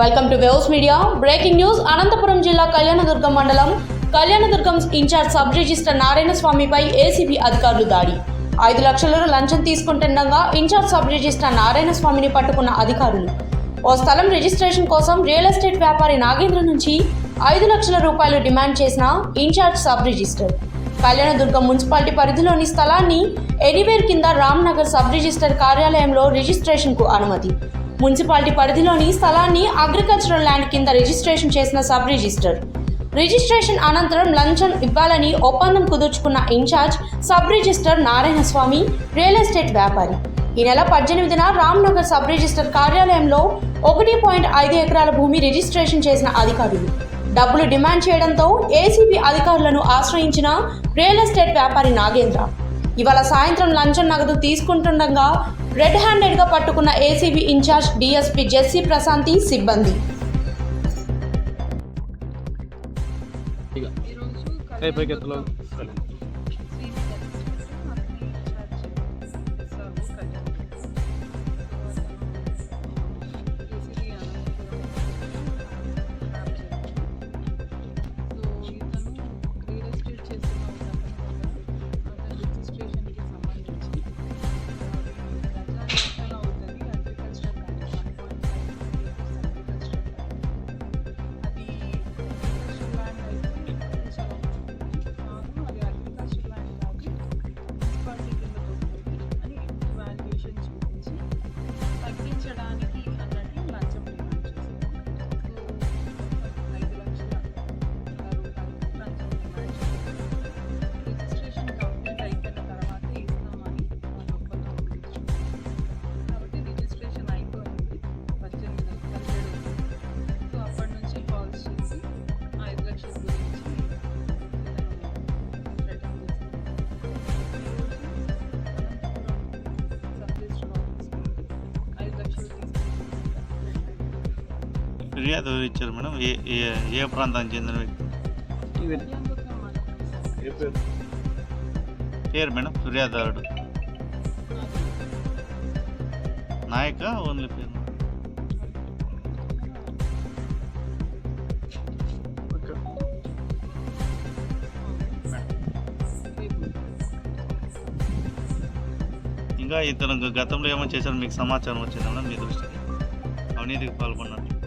Welcome to Waves Media breaking news Anantapuram జిల్లా కళ్యాణదుర్గం మండలం. Kalyanadurgam incharge sub register Narayana స్వామిపై ACB అధికారులు దాడి. ఐదు లక్షల లంచం తీసుకుంటుండగా ఇన్ఛార్జ్ సబ్ రిజిస్టర్ నారాయణ స్వామిని పట్టుకున్న అధికారులు. ఓ స్థలం రిజిస్ట్రేషన్ కోసం రియల్ ఎస్టేట్ వ్యాపారి నాగేంద్ర నుంచి ఐదు లక్షల రూపాయలు డిమాండ్ చేసిన incharge sub register. Kalyanadurgam municipality పరిధిలోని స్థలాన్ని ఎనీవేర్ కింద రామ్నగర్ సబ్ రిజిస్టర్ కార్యాలయంలో రిజిస్ట్రేషన్కు అనుమతి. మున్సిపాలిటీ పరిధిలోని స్థలాన్ని అగ్రికల్చరల్ ల్యాండ్ కింద రిజిస్ట్రేషన్ చేసిన సబ్ రిజిస్టర్ రిజిస్ట్రేషన్ అనంతరం లంచం ఇవ్వాలని ఒప్పందం కుదుర్చుకున్న incharge sub register Narayana Swami real estate వ్యాపారి. ఈ నెల పద్దెనిమిదిన రామ్నగర్ సబ్ రిజిస్టర్ కార్యాలయంలో ఒకటి పాయింట్ ఐదు ఎకరాల భూమి రిజిస్ట్రేషన్ చేసిన అధికారులు. డబ్బులు డిమాండ్ చేయడంతో ఏసీబీ అధికారులను ఆశ్రయించిన రియల్ ఎస్టేట్ వ్యాపారి నాగేంద్ర. ఇవాళ సాయంత్రం లంచం నగదు తీసుకుంటుండగా రెడ్ హ్యాండెడ్గా పట్టుకున్న ACB incharge DSP Jessie Prashanthi సిబ్బంది. ఏ ఫిర్యాదు ఇచ్చారు మేడం? ఏ ఏ ఏ ప్రాంతానికి చెందిన వ్యక్తి? పేరు? మేడం ఫిర్యాదుదారుడు నాయక ఓన్లీ పేరు. ఇంకా ఇతను గతంలో ఏమో చేశారు మీకు సమాచారం వచ్చిందా మేడం మీ దృష్టికి? అవినీతికి పాల్గొన్నట్టు.